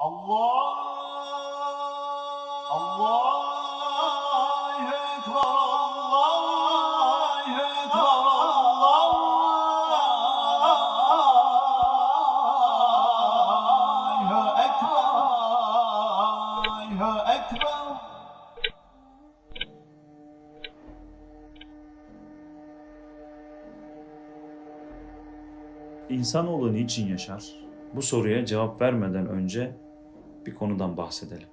Allah Allah İnsanoğlu niçin yaşar? Bu soruya cevap vermeden önce bir konudan bahsedelim.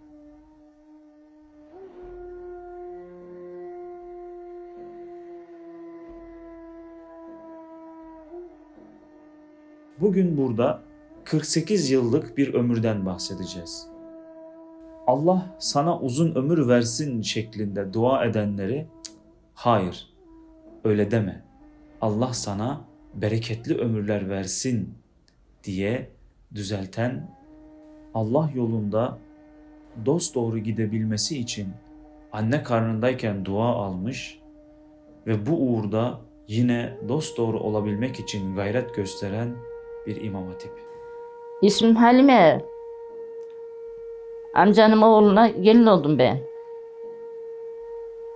Bugün burada 48 yıllık bir ömürden bahsedeceğiz. Allah sana uzun ömür versin şeklinde dua edenleri "Cık, hayır öyle deme. Allah sana bereketli ömürler versin diye düzelten Allah yolunda dost doğru gidebilmesi için anne karnındayken dua almış ve bu uğurda yine dost doğru olabilmek için gayret gösteren bir imam hatip. İsmim Halime. Amcanın oğluna gelin oldum ben.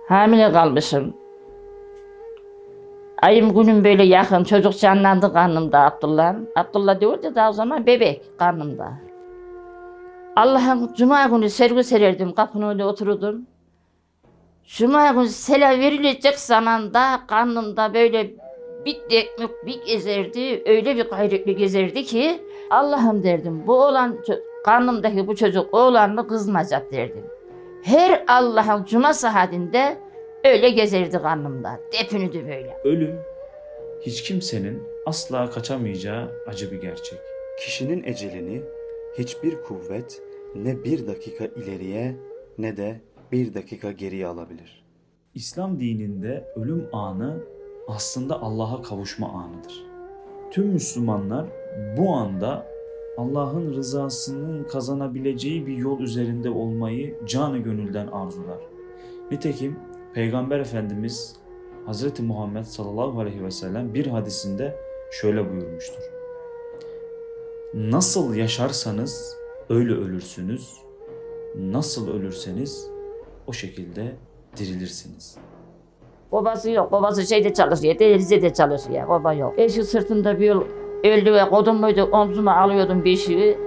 Hamile kalmışım. Ayım günüm böyle yakın. Çocuk canlandı karnımda Abdullah. Abdullah diyor da daha o zaman bebek karnımda. Allah'ım cuma günü sergi sererdim. Kapının önünde otururdum. Cuma günü sela verilecek zamanda karnımda böyle bir ekmek bir gezerdi. Öyle bir gayretli gezerdi ki Allah'ım derdim bu olan karnımdaki bu çocuk oğlan mı kız mı acaba derdim. Her Allah'ın cuma saatinde öyle gezerdi karnımda. Depinüdü böyle. Ölüm hiç kimsenin asla kaçamayacağı acı bir gerçek. Kişinin ecelini hiçbir kuvvet ne bir dakika ileriye ne de bir dakika geriye alabilir. İslam dininde ölüm anı aslında Allah'a kavuşma anıdır. Tüm Müslümanlar bu anda Allah'ın rızasının kazanabileceği bir yol üzerinde olmayı canı gönülden arzular. Nitekim Peygamber Efendimiz Hz. Muhammed sallallahu aleyhi ve sellem bir hadisinde şöyle buyurmuştur. Nasıl yaşarsanız öyle ölürsünüz. Nasıl ölürseniz o şekilde dirilirsiniz. Babası yok. Babası şeyde çalışıyor. Denizde çalışıyor. Baba yok. Eşi sırtında bir yol öldü ve kodum muydu omzuma alıyordum beşiği.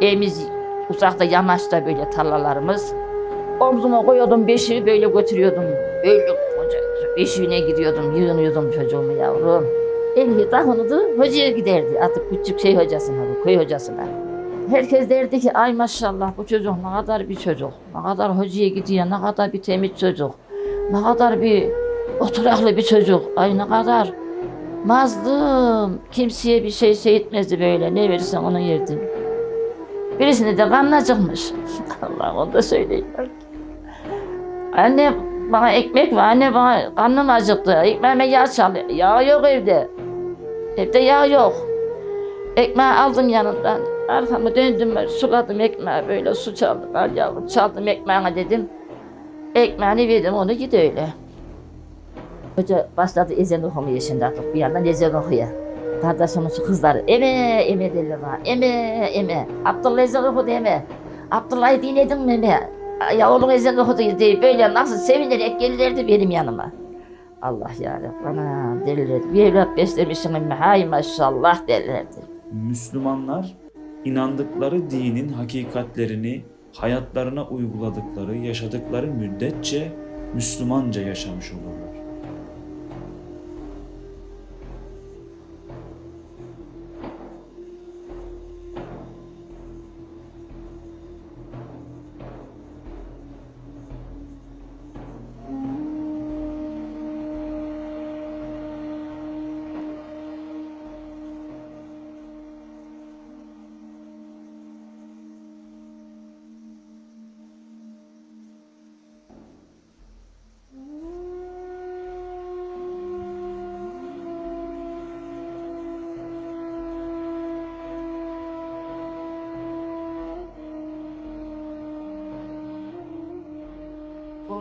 Evimiz uzakta yamaçta böyle tarlalarımız. Omzuma koyuyordum beşiği böyle götürüyordum. Böyle beşiğine gidiyordum. Yığınıyordum çocuğumu yavrum. Elhi takınıdı hocaya giderdi. Artık küçük şey hocasına, köy hocasına. Herkes derdi ki ay maşallah bu çocuk ne kadar bir çocuk. Ne kadar hocaya gidiyor, ne kadar bir temiz çocuk. Ne kadar bir oturaklı bir çocuk. Ay ne kadar mazlum. Kimseye bir şey şey etmezdi böyle. Ne verirsen onu yerdi. Birisine de karnı acıkmış. Allah onu da söyleyeyim. Anne bana ekmek ver. Anne bana karnım acıktı. Ekmeğime yağ çal. Yağ yok evde. Evde yağ yok. Ekmeği aldım yanından. Arkamı döndüm, suladım ekmeği böyle su çaldım. Al yavrum çaldım ekmeğine dedim. Ekmeğini verdim onu git öyle. Hoca başladı ezan okumaya şimdi artık bir yandan ezan okuyor. Kardeşimin şu kızları eme eme derler bana eme eme. Abdullah ezan okudu eme. Abdullah'ı dinledin mi eme? Ya oğlum ezan okudu diye böyle nasıl sevinerek gelirlerdi benim yanıma. Allah yarabbim bana derlerdi. Bir evlat beslemişim emme hay maşallah derlerdi. Müslümanlar inandıkları dinin hakikatlerini hayatlarına uyguladıkları, yaşadıkları müddetçe Müslümanca yaşamış olurlar.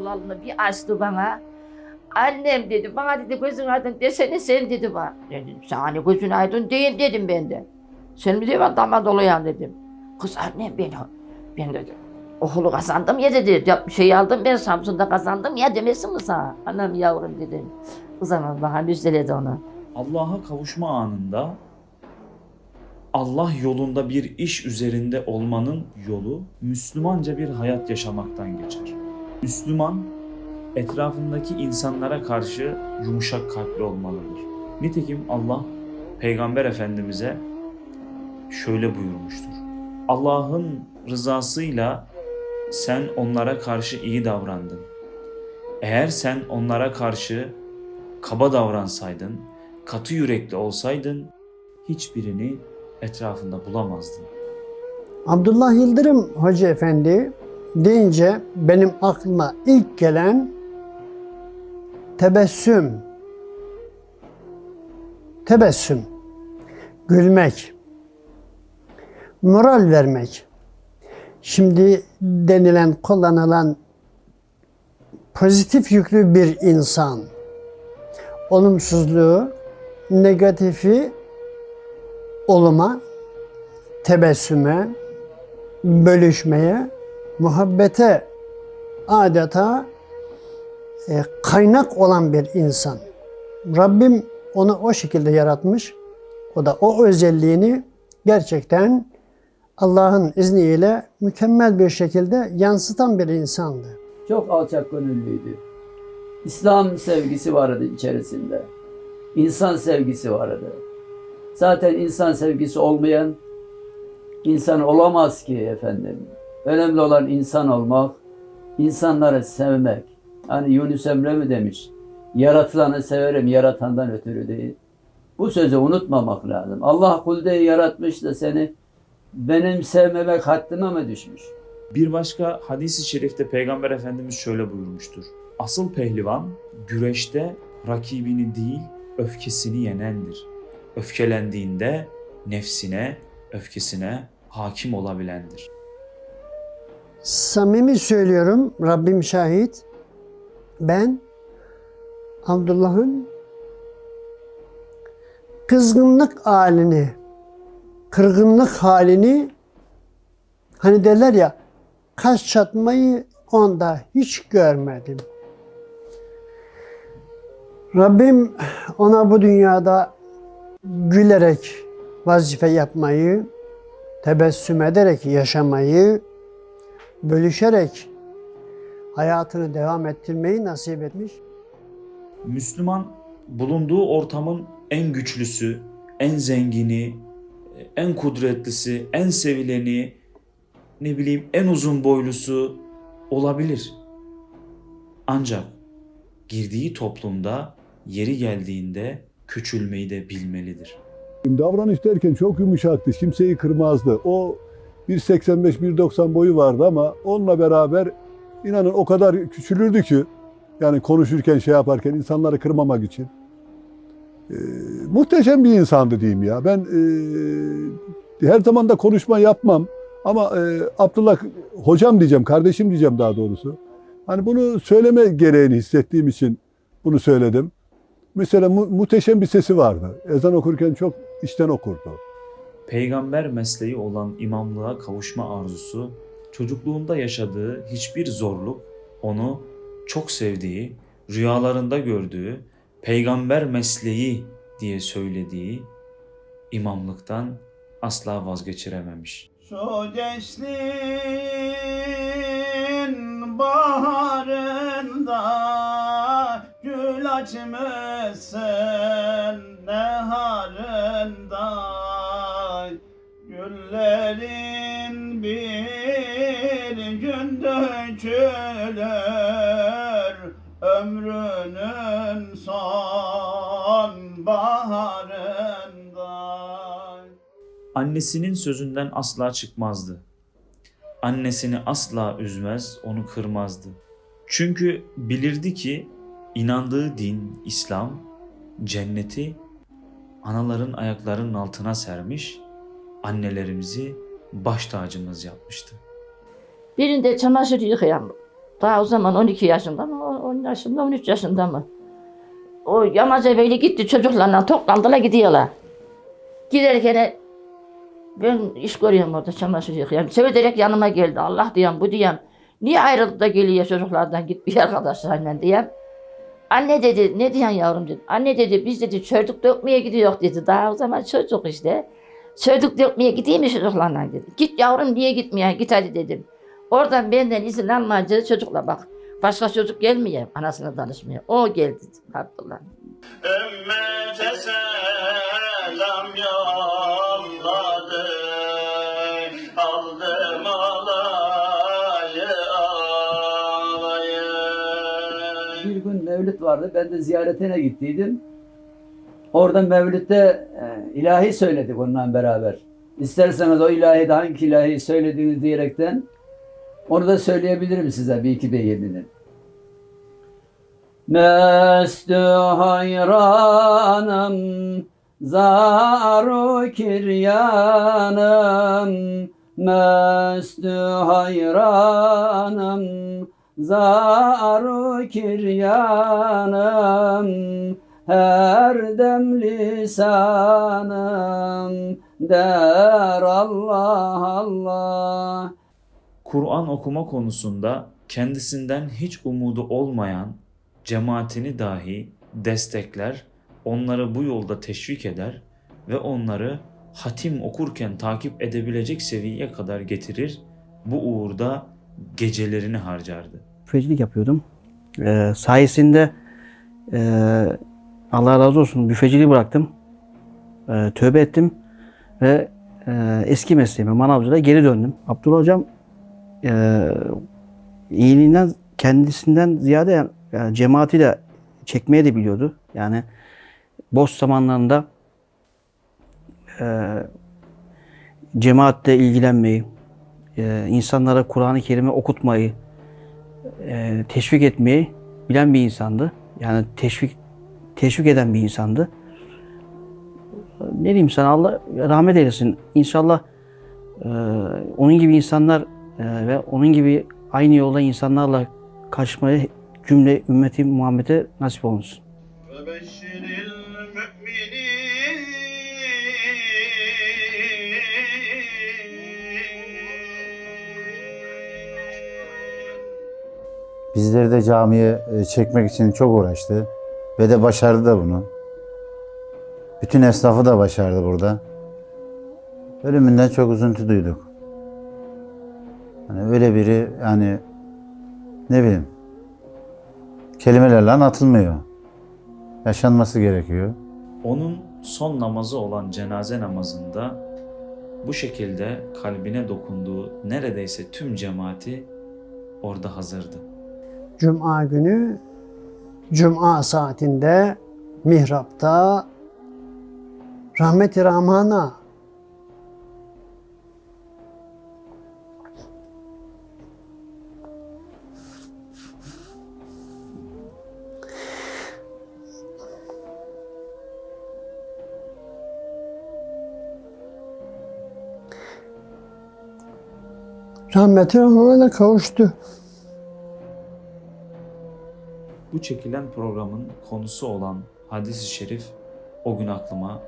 Oğlanını bir açtı bana. Annem dedi, bana dedi gözün aydın desene sen dedi bana. Dedim, sana hani gözün aydın değil dedim ben de. Sen mi diyor damat oluyan dedim. Kız annem ben, ben dedi. Okulu kazandım ya dedi. Şey aldım ben Samsun'da kazandım ya demesin mi sana? Anam yavrum dedim. O zaman bana müjdeledi onu. Allah'a kavuşma anında Allah yolunda bir iş üzerinde olmanın yolu Müslümanca bir hayat yaşamaktan geçer. Müslüman etrafındaki insanlara karşı yumuşak kalpli olmalıdır. Nitekim Allah Peygamber Efendimiz'e şöyle buyurmuştur. Allah'ın rızasıyla sen onlara karşı iyi davrandın. Eğer sen onlara karşı kaba davransaydın, katı yürekli olsaydın hiçbirini etrafında bulamazdın. Abdullah Yıldırım Hoca Efendi deyince benim aklıma ilk gelen tebessüm. Tebessüm. Gülmek. Moral vermek. Şimdi denilen, kullanılan pozitif yüklü bir insan olumsuzluğu, negatifi oluma, tebessüme, bölüşmeye, muhabbete adeta e, kaynak olan bir insan. Rabbim onu o şekilde yaratmış. O da o özelliğini gerçekten Allah'ın izniyle mükemmel bir şekilde yansıtan bir insandı. Çok alçak gönüllüydü. İslam sevgisi vardı içerisinde. İnsan sevgisi vardı. Zaten insan sevgisi olmayan insan olamaz ki efendim. Önemli olan insan olmak, insanları sevmek. Hani Yunus Emre mi demiş? Yaratılanı severim yaratandan ötürü değil. Bu sözü unutmamak lazım. Allah kuldeyi yaratmış da seni benim sevmemek haddime mi düşmüş? Bir başka hadis-i şerifte Peygamber Efendimiz şöyle buyurmuştur. Asıl pehlivan güreşte rakibini değil öfkesini yenendir. Öfkelendiğinde nefsine, öfkesine hakim olabilendir. Samimi söylüyorum, Rabbim şahit. Ben Abdullah'ın kızgınlık halini, kırgınlık halini hani derler ya kaş çatmayı onda hiç görmedim. Rabbim ona bu dünyada gülerek vazife yapmayı, tebessüm ederek yaşamayı, bölüşerek hayatını devam ettirmeyi nasip etmiş. Müslüman bulunduğu ortamın en güçlüsü, en zengini, en kudretlisi, en sevileni, ne bileyim en uzun boylusu olabilir. Ancak girdiği toplumda yeri geldiğinde küçülmeyi de bilmelidir. Davranış derken çok yumuşaktı, kimseyi kırmazdı. O 1.85-1.90 boyu vardı ama onunla beraber inanın o kadar küçülürdü ki yani konuşurken şey yaparken insanları kırmamak için. Ee, muhteşem bir insandı diyeyim ya. Ben e, her zaman da konuşma yapmam ama e, Abdullah hocam diyeceğim, kardeşim diyeceğim daha doğrusu. Hani bunu söyleme gereğini hissettiğim için bunu söyledim. Mesela mu- muhteşem bir sesi vardı. Ezan okurken çok içten okurdu. Peygamber mesleği olan imamlığa kavuşma arzusu, çocukluğunda yaşadığı hiçbir zorluk onu çok sevdiği, rüyalarında gördüğü, peygamber mesleği diye söylediği imamlıktan asla vazgeçirememiş. Şu gençliğin baharında Gül açmışsın neharında dökülür Ömrünün son baharında Annesinin sözünden asla çıkmazdı. Annesini asla üzmez, onu kırmazdı. Çünkü bilirdi ki inandığı din, İslam, cenneti anaların ayaklarının altına sermiş, annelerimizi baş tacımız yapmıştı. Birinde çamaşır yıkayan, daha o zaman 12 yaşında mı, 10 yaşında, 13 yaşında mı? O yamaca böyle gitti çocuklarla toplandılar gidiyorlar. Giderken Ben iş görüyorum orada çamaşır yıkıyorum. Severek yanıma geldi. Allah diyorum bu diyorum. Niye ayrıldı da geliyor çocuklardan gitmiyor arkadaşlarla diyeyim. Anne dedi ne diyorsun yavrum dedi. Anne dedi biz dedi çocuk dökmeye gidiyor dedi. Daha o zaman çocuk işte. Çocuk dökmeye gideyim mi çocuklarla dedi. Git yavrum niye gitmiyor git hadi dedim. Oradan benden izin almayınca çocukla bak. Başka çocuk gelmiyor anasına danışmaya. O geldi Abdullah. Ümmete selam yolladı Aldım alayı alayı Bir gün mevlüt vardı. Ben de ziyaretine gittiydim. Orada mevlütte e, ilahi söyledik onunla beraber. İsterseniz o ilahi de hangi ilahi söylediğiniz diyerekten onu da söyleyebilirim size bir iki beyinini. Mestü hayranım, zaru kiryanım, mestü hayranım, zaru kiryanım, her dem lisanım, der Allah Allah. Kur'an okuma konusunda kendisinden hiç umudu olmayan cemaatini dahi destekler, onları bu yolda teşvik eder ve onları hatim okurken takip edebilecek seviyeye kadar getirir. Bu uğurda gecelerini harcardı. büfecilik yapıyordum. Ee, sayesinde e, Allah razı olsun büfeciliği bıraktım. Ee, tövbe ettim ve e, eski mesleğime manavcılığa geri döndüm. Abdullah hocam e, iyiliğinden kendisinden ziyade yani, cemaati de çekmeye de biliyordu. Yani boş zamanlarında e, cemaatle ilgilenmeyi, e, insanlara Kur'an-ı Kerim'i okutmayı, e, teşvik etmeyi bilen bir insandı. Yani teşvik teşvik eden bir insandı. Ne diyeyim sana Allah rahmet eylesin. İnşallah e, onun gibi insanlar ee, ve onun gibi aynı yolda insanlarla kaçmayı cümle ümmeti Muhammed'e nasip olunsun. Bizleri de camiye e, çekmek için çok uğraştı ve de başardı da bunu. Bütün esnafı da başardı burada. Ölümünden çok üzüntü duyduk. Hani öyle biri yani ne bileyim kelimelerle anlatılmıyor. Yaşanması gerekiyor. Onun son namazı olan cenaze namazında bu şekilde kalbine dokunduğu neredeyse tüm cemaati orada hazırdı. Cuma günü Cuma saatinde mihrapta rahmet-i rahmana rahmet-i rahmana kavuştu. Bu çekilen programın konusu olan hadis-i şerif o gün aklıma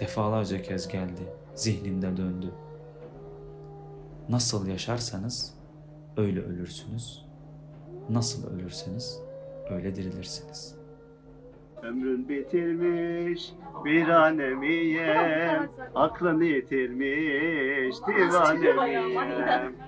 defalarca kez geldi, zihnimde döndü. Nasıl yaşarsanız öyle ölürsünüz. Nasıl ölürseniz öyle dirilirsiniz. Ömrün bitirmiş bir anemiyem Aklını yitirmiş divanemiyem